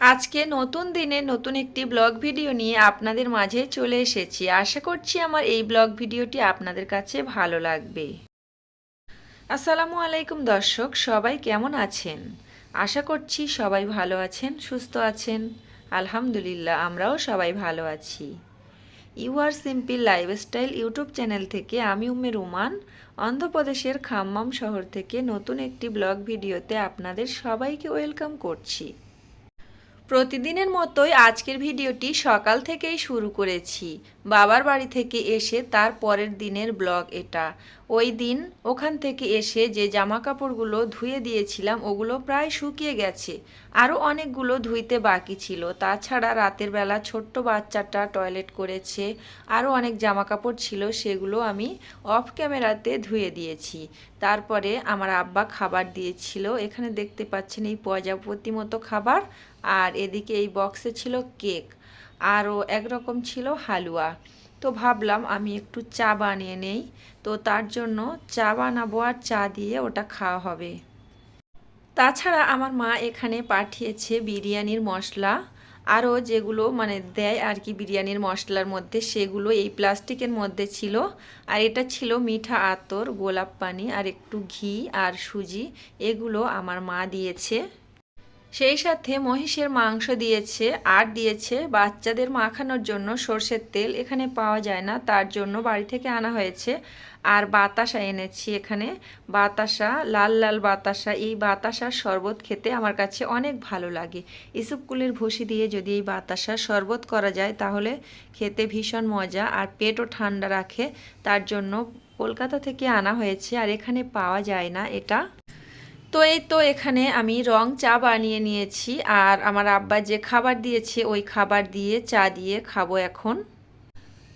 আজকে নতুন দিনে নতুন একটি ব্লগ ভিডিও নিয়ে আপনাদের মাঝে চলে এসেছি। আশা করছি আমার এই ব্লগ ভিডিওটি আপনাদের কাছে ভালো লাগবে। আসসালামু আলাইকুম দর্শক, সবাই কেমন আছেন? আশা করছি সবাই ভালো আছেন, সুস্থ আছেন। আলহামদুলিল্লাহ, আমরাও সবাই ভালো আছি। You are simple lifestyle YouTube channel থেকে আমি উম্মে রুমান, অন্ধ্রপ্রদেশের খাম্মাম শহর থেকে নতুন একটি ব্লগ ভিডিওতে আপনাদের সবাইকে ওয়েলকাম করছি। প্রতিদিনের মতোই আজকের ভিডিওটি সকাল থেকেই শুরু করেছি। বাবার বাড়ি থেকে এসে তার পরের দিনের ব্লগ এটা। ওই দিন ওখান থেকে এসে যে জামা কাপড়গুলো ধুয়ে দিয়েছিলাম, ওগুলো প্রায় শুকিয়ে গেছে। আরও অনেকগুলো ধুইতে বাকি ছিল। তাছাড়া রাতের বেলা ছোট্ট বাচ্চাটা টয়লেট করেছে। আরও অনেক জামা কাপড় ছিল, সেগুলো আমি অফ ক্যামেরাতে ধুয়ে দিয়েছি। তারপরে আমার আব্বা খাবার দিয়েছিল। এখানে দেখতে পাচ্ছেন এই প্রজাপতি মতো খাবার। আর এদিকে এই বক্সে ছিল কেক আরও একরকম ছিল হালুয়া। তো ভাবলাম আমি একটু চা বানিয়ে নেই, তো তার জন্য চা বানাবো আর চা দিয়ে ওটা খাওয়া হবে। তাছাড়া আমার মা এখানে পাঠিয়েছে বিরিয়ানির মশলা, আরও যেগুলো মানে দেয় আর কি বিরিয়ানির মশলার মধ্যে, সেগুলো এই প্লাস্টিকের মধ্যে ছিল। আর এটা ছিল মিঠা আতর, গোলাপ পানি আর একটু ঘি আর সুজি, এগুলো আমার মা দিয়েছে। সেই সাথে মহিষের মাংস দিয়েছে, আর দিয়েছে। বাচ্চাদের মাখানোর জন্য সর্ষের তেল এখানে পাওয়া যায় না, তার জন্য বাড়ি থেকে আনা হয়েছে। আর বাতাসা এনেছি এখানে। বাতাসা, লাল লাল বাতাসা, এই বাতাসার শরবত খেতে আমার কাছে অনেক ভালো লাগে। ইসুপকুলের ভুসি দিয়ে যদি এই বাতাসার শরবত করা যায়, তাহলে খেতে ভীষণ মজা। আর পেটও ঠান্ডা রাখে, তার জন্য কলকাতা থেকে আনা হয়েছে, আর এখানে পাওয়া যায় না। এটা তো এই তো এখানে আমি রং চা বানিয়ে নিয়েছি আর আমার আব্বা যে খাবার দিয়েছে ওই খাবার দিয়ে চা দিয়ে খাব এখন।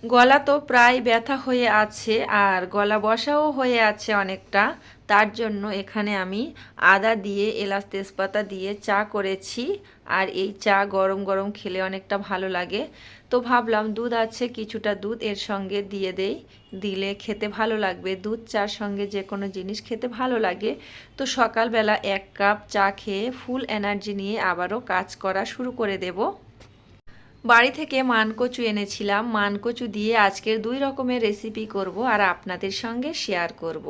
গলা তো প্রায় ব্যথা হয়ে আছে আর গলা বসাও হয়ে আছে অনেকটা। তার জন্য এখানে আমি আদা দিয়ে, এলাচ তেজপাতা দিয়ে চা করেছি। আর এই চা গরম গরম খেলে অনেকটা ভালো লাগে। তো ভাবলাম দুধ আছে, কিছুটা দুধ এর সঙ্গে দিয়ে দেই। দিলে খেতে ভালো লাগবে। দুধ চার সঙ্গে যে কোনো জিনিস খেতে ভালো লাগে। তো সকালবেলা এক কাপ চা খেয়ে ফুল এনার্জি নিয়ে আবারও কাজ করা শুরু করে দেব। বাড়ি থেকে মানকচু এনেছিলাম। মানকচু দিয়ে আজকের দুই রকমের রেসিপি করব আর আপনাদের সঙ্গে শেয়ার করব।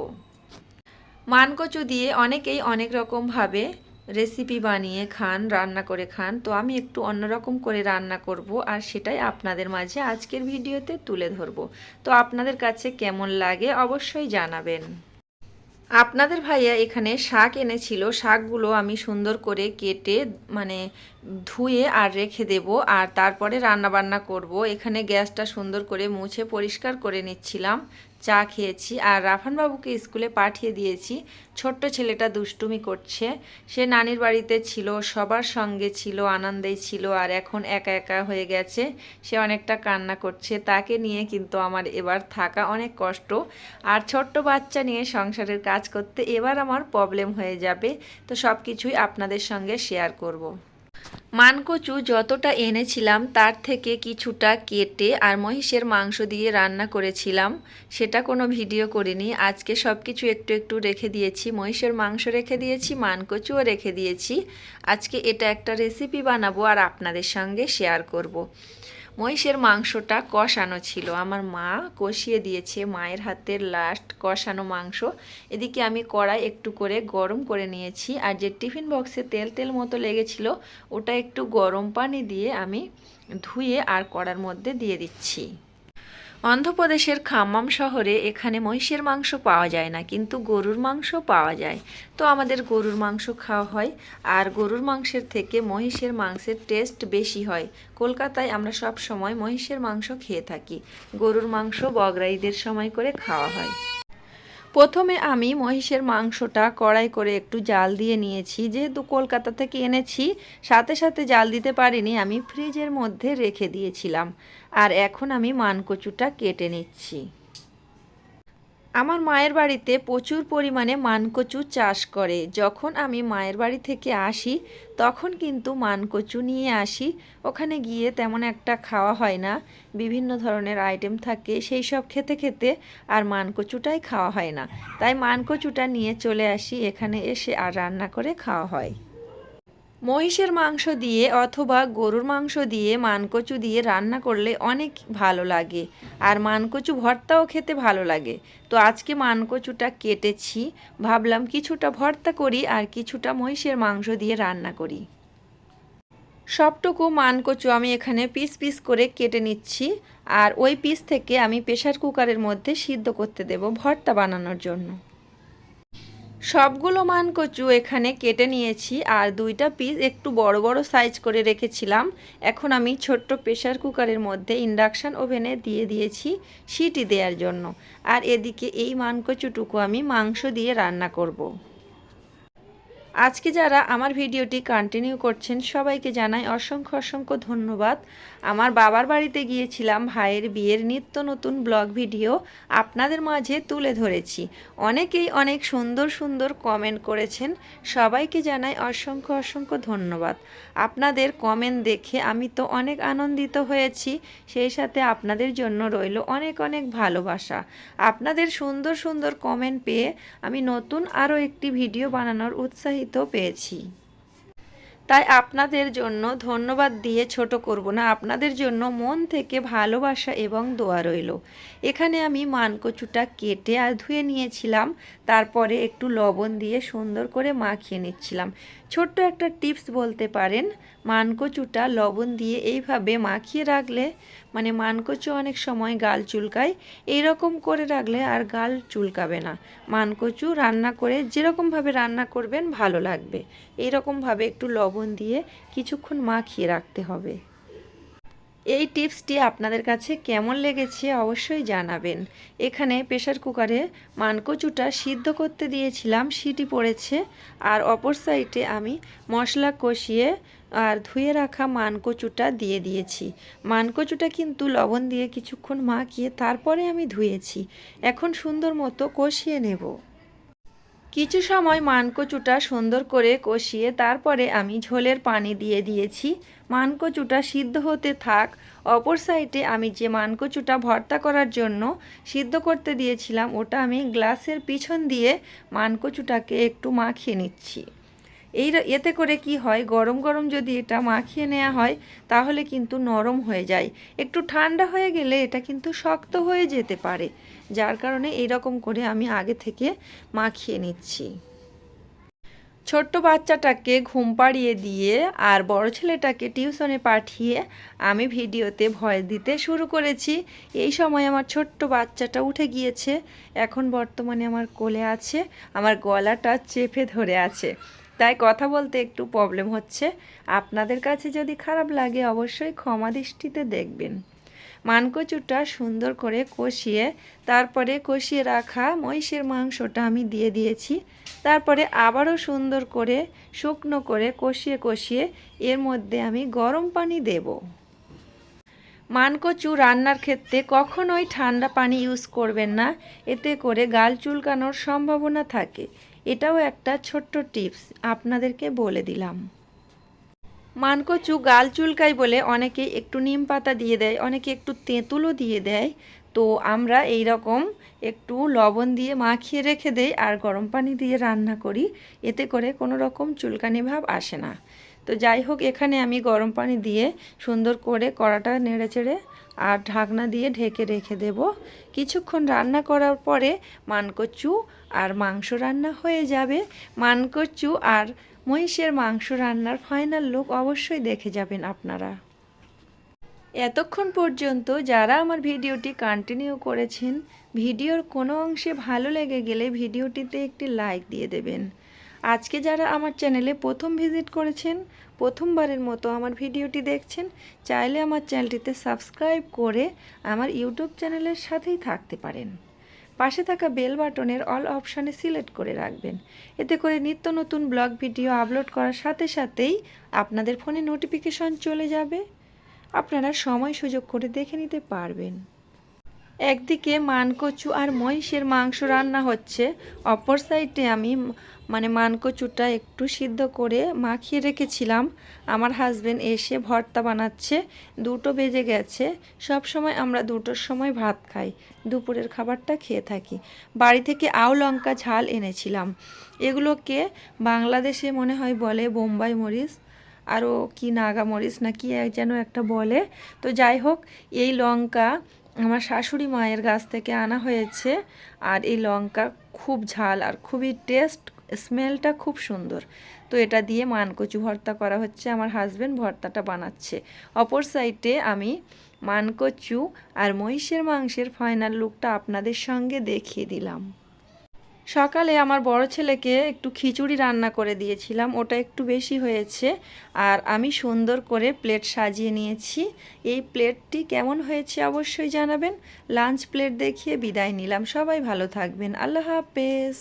মানকচু দিয়ে অনেকেই অনেক রকমভাবে রেসিপি বানিয়ে খান, রান্না করে খান। তো আমি একটু অন্যরকম করে রান্না করব আর সেটাই আপনাদের মাঝে আজকের ভিডিওতে তুলে ধরব। তো আপনাদের কাছে কেমন লাগে অবশ্যই জানাবেন। আপনাদের ভাইয়া এখানে শাক এনেছিল। শাকগুলো আমি সুন্দর করে কেটে মানে ধুয়ে আর রেখে দেব আর তারপরে রান্না বান্না করব। এখানে গ্যাসটা সুন্দর করে মুছে পরিষ্কার করে নিচ্ছিলাম। চা খেয়েছি আর রাফানবাবুকে স্কুলে পাঠিয়ে দিয়েছি। ছোট্ট ছেলেটা দুষ্টুমি করছে। সে নানির বাড়িতে ছিল, সবার সঙ্গে ছিল, আনন্দেই ছিল আর এখন একা একা হয়ে গেছে। সে অনেকটা কান্না করছে। তাকে নিয়ে কিন্তু আমার এবার থাকা অনেক কষ্ট। আর ছোট্ট বাচ্চা নিয়ে সংসারের কাজ করতে এবার আমার প্রবলেম হয়ে যাবে। তো সব কিছুই আপনাদের সঙ্গে শেয়ার করব। মানকচু যতটা এনেছিলাম, তার থেকে কিছুটা কেটে আর মহিষের মাংস দিয়ে রান্না করেছিলাম। সেটা কোনো ভিডিও করিনি। আজকে সব কিছু একটু একটু রেখে দিয়েছি। মহিষের মাংস রেখে দিয়েছি, মানকচুও রেখে দিয়েছি। আজকে এটা একটা রেসিপি বানাবো আর আপনাদের সঙ্গে শেয়ার করব। মহিষের মাংসটা কষানো ছিল। আমার মা কষিয়ে দিয়েছে, মায়ের হাতের লাস্ট কষানো মাংস। এদিকে আমি কড়াই একটু করে গরম করে নিয়েছি আর যে টিফিন বক্সে তেল তেল মতো লেগেছিল, ওটা একটু গরম পানি দিয়ে আমি ধুয়ে আর কড়ার মধ্যে দিয়ে দিচ্ছি। অন্ধ্রপ্রদেশের খাম্মাম শহরে এখানে মহিষের মাংস পাওয়া যায় না, কিন্তু গরুর মাংস পাওয়া যায়। তো আমাদের গরুর মাংস খাওয়া হয়, আর গরুর মাংসের থেকে মহিষের মাংসের টেস্ট বেশি হয়। কলকাতায় আমরা সব সময় মহিষের মাংস খেয়ে থাকি। গরুর মাংস বগরাইদের সময় করে খাওয়া হয়। প্রথমে আমি মহিষের মাংসটা কড়াই করে একটু জাল দিয়ে নিয়েছি। যেহেতু কলকাতা থেকে এনেছি, সাথে সাথে জাল দিতে পারিনি, আমি ফ্রিজের মধ্যে রেখে দিয়েছিলাম। আর এখন আমি মানকচুটা কেটে নিচ্ছি। আমার মায়ের বাড়িতে প্রচুর পরিমাণে মানকচু চাষ করে। যখন আমি মায়ের বাড়ি থেকে আসি, তখন কিন্তু মানকচু নিয়ে আসি। ওখানে গিয়ে তেমন একটা খাওয়া হয় না। বিভিন্ন ধরনের আইটেম থাকে, সেই সব খেতে খেতে আর মানকচুটাই খাওয়া হয় না। তাই মানকচুটা নিয়ে চলে আসি, এখানে এসে আর রান্না করে খাওয়া হয়। মহিষের মাংস দিয়ে অথবা গরুর মাংস দিয়ে মানকচু দিয়ে রান্না করলে অনেক ভালো লাগে। আর মানকচু ভর্তাও খেতে ভালো লাগে। তো আজকে মানকচুটা কেটেছি। ভাবলাম কিছুটা ভর্তা করি আর কিছুটা মহিষের মাংস দিয়ে রান্না করি। সবটুকু মানকচু আমি এখানে পিস পিস করে কেটে নিচ্ছি। আর ওই পিস থেকে আমি প্রেশার কুকারের মধ্যে সিদ্ধ করতে দেব ভর্তা বানানোর জন্য। সবগুলো মানকচু এখানে কেটে নিয়েছি, আর দুইটা পিস একটু বড় বড় সাইজ করে রেখেছিলাম এখন আমি ছোট্ট প্রেশার কুকারের মধ্যে ইন্ডাকশান ওভেনে দিয়ে দিয়েছি সিটি দেওয়ার জন্য আর এদিকে এই মানকচুটুকু আমি মাংস দিয়ে রান্না করব। আজকে যারা আমার ভিডিওটি কন্টিনিউ করছেন, সবাইকে জানাই অসংখ্য অসংখ্য ধন্যবাদ। আমার বাবার বাড়িতে গিয়েছিলাম ভাইয়ের বিয়ের নিত্য নতুন ব্লগ ভিডিও আপনাদের মাঝে তুলে ধরেছি। অনেকেই অনেক সুন্দর সুন্দর কমেন্ট করেছেন, সবাইকে জানাই অসংখ্য অসংখ্য ধন্যবাদ। আপনাদের কমেন্ট দেখে আমি তো অনেক আনন্দিত হয়েছি, সেই সাথে আপনাদের জন্য রইল অনেক অনেক ভালোবাসা। আপনাদের সুন্দর সুন্দর কমেন্ট পেয়ে আমি নতুন আরও একটি ভিডিও বানানোর উৎসাহিত পেয়েছি। তাই আপনাদের জন্য ধন্যবাদ দিয়ে ছোট করব না। আপনাদের জন্য মন থেকে ভালোবাসা এবং দোয়া রইল। এখানে আমি মানকচুটা কেটে আর ধুয়ে নিয়েছিলাম। তারপরে একটু লবণ দিয়ে সুন্দর করে মাখিয়ে নিচ্ছিলাম। ছোট্ট একটা টিপস বলতে পারেন, মানকচুটা লবণ দিয়ে এইভাবে মাখিয়ে রাখলে মানে মানকচু অনেক সময় গাল চুলকায়। এইরকম করে রাখলে আর গাল চুলকাবে না। মানকচু রান্না করে যেরকমভাবে রান্না করবেন ভালো লাগবে। এইরকমভাবে একটু লবণ দিয়ে কিছুক্ষণ মাখিয়ে রাখতে হবে। এই টিপসটি আপনাদের কাছে কেমন লেগেছে অবশ্যই জানাবেন। এখানে প্রেশার কুকারে মানকচুটা সিদ্ধ করতে দিয়েছিলাম, সিটি পড়েছে। আর অপর সাইডে আমি মশলা কষিয়ে আর ধুয়ে রাখা মানকচুটা দিয়ে দিয়েছি। মানকচুটা কিন্তু লবণ দিয়ে কিছুক্ষণ মাখিয়ে তারপরে আমি ধুয়েছি। এখন সুন্দর মতো কষিয়ে নেব। কিছু সময় মানকচুটা সুন্দর করে কষিয়ে তারপরে আমি ঝোলের পানি দিয়ে দিয়েছি। মানকচুটা সিদ্ধ হতে থাক, অপর সাইডে আমি যে মানকচুটা ভর্তা করার জন্য সিদ্ধ করতে দিয়েছিলাম, ওটা আমি গ্লাসের পিছন দিয়ে মানকচুটাকে একটু মাখিয়ে নিচ্ছি। এই এতে করে কি হয়, গরম গরম যদি এটা মাখিয়ে নেওয়া হয়, তাহলে কিন্তু নরম হয়ে যায়। একটু ঠান্ডা হয়ে গেলে এটা কিন্তু শক্ত হয়ে যেতে পারে। যার কারণে এইরকম করে আমি আগে থেকে মাখিয়ে নিচ্ছি। ছোট্ট বাচ্চাটাকে ঘুম পাড়িয়ে দিয়ে আর বড় ছেলেটাকে টিউশনে পাঠিয়ে আমি ভিডিওতে ভয় দিতে শুরু করেছি। এই সময় আমার ছোট্ট বাচ্চাটা উঠে গিয়েছে। এখন বর্তমানে আমার কোলে আছে। আমার গলাটা চেপে ধরে আছে। তাই কথা বলতে একটু প্রবলেম হচ্ছে। আপনাদের কাছে যদি খারাপ লাগে অবশ্যই ক্ষমা দৃষ্টিতে দেখবেন। মানকচুটা সুন্দর করে কষিয়ে, তারপরে কষিয়ে রাখা মহিষের মাংসটা আমি দিয়ে দিয়েছি। তারপরে আবারও সুন্দর করে শুকনো করে কষিয়ে কষিয়ে এর মধ্যে আমি গরম পানি দেব। মানকচু রান্নার ক্ষেত্রে কখনোই ঠান্ডা পানি ইউজ করবেন না। এতে করে গাল চুলকানোর সম্ভাবনা থাকে। এটাও একটা ছোট্ট টিপস আপনাদেরকে বলে দিলাম। মানকচু গাল চুলকাই বলে অনেকে একটু নিম পাতা দিয়ে দেয়, অনেকে একটু তেঁতুলও দিয়ে দেয়। তো আমরা এই রকম একটু লবণ দিয়ে মাখিয়ে রেখে দেই আর গরম পানি দিয়ে রান্না করি। এতে করে কোনো রকম চুলকানি ভাব আসে না। তো যাই হোক, এখানে আমি গরম পানি দিয়ে সুন্দর করে কড়াটা নেড়ে চেড়ে আর ঢাকনা দিয়ে ঢেকে রেখে দেব। কিছুক্ষণ রান্না করার পরে মানকচু আর মাংস রান্না হয়ে যাবে মানকচু আর মহিষের মাংস রান্নার ফাইনাল লুক অবশ্যই দেখে যাবেন আপনারা। এতক্ষণ পর্যন্ত যারা আমার ভিডিওটি কন্টিনিউ করেছেন, ভিডিওর কোনো অংশে ভালো লেগে গেলে ভিডিওটিতে একটি লাইক দিয়ে দেবেন। আজকে যারা আমার চ্যানেলে প্রথম ভিজিট করেছেন, প্রথমবারের মতো আমার ভিডিওটি দেখছেন, চাইলে আমার চ্যানেলটিতে সাবস্ক্রাইব করে আমার ইউটিউব চ্যানেলের সাথেই থাকতে পারেন। পাশে থাকা বেল বাটনের অল অপশানে সিলেক্ট করে রাখবেন। এতে করে নিত্য নতুন ব্লগ ভিডিও আপলোড করার সাথে সাথেই আপনাদের ফোনে নোটিফিকেশন চলে যাবে। আপনারা সময় সুযোগ করে দেখে নিতে পারবেন। একদিকে মানকচু আর মহিষের মাংস রান্না হচ্ছে, অপর সাইডে আমি মানে মানকচুটা একটু সিদ্ধ করে মাখিয়ে রেখেছিলাম। আমার হাজবেন্ড এসে ভর্তা বানাচ্ছে, দুটো বেজে গেছে, সব সময় আমরা দুটোর সময় ভাত খাই, দুপুরের খাবারটা খেয়ে থাকি। বাড়ি থেকে আও লঙ্কা ঝাল এনেছিলাম। এগুলোকে বাংলাদেশে মনে হয় বলে বোম্বাই মরিচ, আরও কি নাগামরিচ না কি যেন একটা বলে। তো যাই হোক, এই লঙ্কা আমার শাশুড়ি মায়ের গাছ থেকে আনা হয়েছে আর এই লঙ্কা খুব ঝাল আর খুবই টেস্ট স্মেলটা খুব সুন্দর। তো এটা দিয়ে মানকচু ভর্তা করা হচ্ছে, আমার হাজব্যান্ড ভর্তাটা বানাচ্ছে। অপর সাইডে আমি মানকচু আর মহিষের মাংসের ফাইনাল লুকটা আপনাদের সঙ্গে দেখিয়ে দিলাম। সকালে আমার বড় ছেলেকে একটু খিচুড়ি রান্না করে দিয়েছিলাম, ওটা একটু বেশি হয়েছে। আর আমি সুন্দর করে প্লেট সাজিয়ে নিয়েছি। এই প্লেটটি কেমন হয়েছে অবশ্যই জানাবেন। লাঞ্চ প্লেট দেখিয়ে বিদায় নিলাম। সবাই ভালো থাকবেন। আল্লাহ হাফেজ।